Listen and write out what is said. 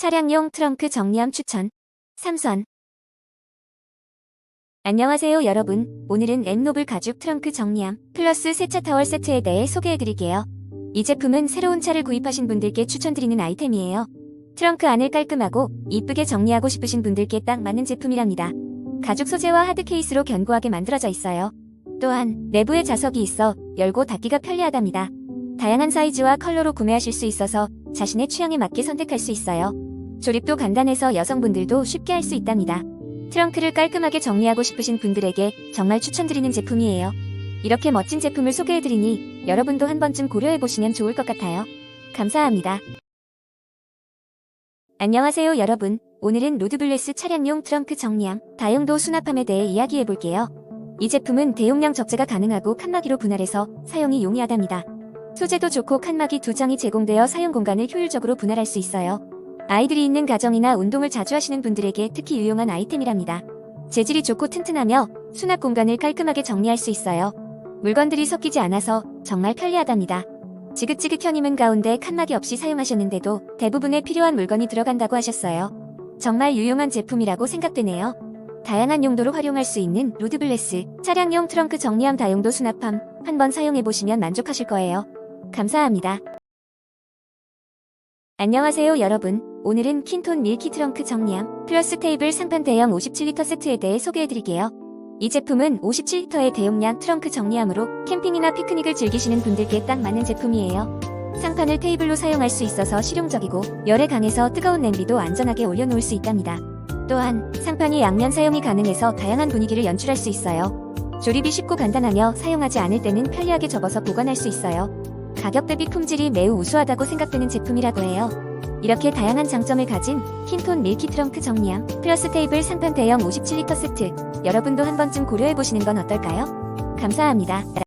차량용 트렁크 정리함 추천. 삼선. 안녕하세요 여러분. 오늘은 엠노블 가죽 트렁크 정리함 플러스 세차 타월 세트에 대해 소개해드릴게요. 이 제품은 새로운 차를 구입하신 분들께 추천드리는 아이템이에요. 트렁크 안을 깔끔하고 이쁘게 정리하고 싶으신 분들께 딱 맞는 제품이랍니다. 가죽 소재와 하드 케이스로 견고하게 만들어져 있어요. 또한 내부에 자석이 있어 열고 닫기가 편리하답니다. 다양한 사이즈와 컬러로 구매하실 수 있어서 자신의 취향에 맞게 선택할 수 있어요. 조립도 간단해서 여성분들도 쉽게 할 수 있답니다. 트렁크를 깔끔하게 정리하고 싶으신 분들에게 정말 추천드리는 제품이에요. 이렇게 멋진 제품을 소개해드리니 여러분도 한 번쯤 고려해보시면 좋을 것 같아요. 감사합니다. 안녕하세요 여러분. 오늘은 로드블레스 차량용 트렁크 정리함, 다용도 수납함에 대해 이야기해볼게요. 이 제품은 대용량 적재가 가능하고 칸막이로 분할해서 사용이 용이하답니다. 소재도 좋고 칸막이 두 장이 제공되어 사용 공간을 효율적으로 분할할 수 있어요. 아이들이 있는 가정이나 운동을 자주 하시는 분들에게 특히 유용한 아이템이랍니다. 재질이 좋고 튼튼하며 수납 공간을 깔끔하게 정리할 수 있어요. 물건들이 섞이지 않아서 정말 편리하답니다. 지긋지긋 현임은 가운데 칸막이 없이 사용하셨는데도 대부분의 필요한 물건이 들어간다고 하셨어요. 정말 유용한 제품이라고 생각되네요. 다양한 용도로 활용할 수 있는 로드블레스 차량용 트렁크 정리함 다용도 수납함 한번 사용해보시면 만족하실 거예요. 감사합니다. 안녕하세요 여러분. 오늘은 킨톤 밀키 트렁크 정리함 플러스 테이블 상판 대형 57리터 세트에 대해 소개해드릴게요. 이 제품은 57리터의 대용량 트렁크 정리함으로 캠핑이나 피크닉을 즐기시는 분들께 딱 맞는 제품이에요. 상판을 테이블로 사용할 수 있어서 실용적이고 열에 강해서 뜨거운 냄비도 안전하게 올려놓을 수 있답니다. 또한 상판이 양면 사용이 가능해서 다양한 분위기를 연출할 수 있어요. 조립이 쉽고 간단하며 사용하지 않을 때는 편리하게 접어서 보관할 수 있어요. 가격 대비 품질이 매우 우수하다고 생각되는 제품이라고 해요. 이렇게 다양한 장점을 가진 킨톤 밀키 트렁크 정리함 플러스 테이블 상판 대형 57리터 세트 여러분도 한 번쯤 고려해보시는 건 어떨까요? 감사합니다.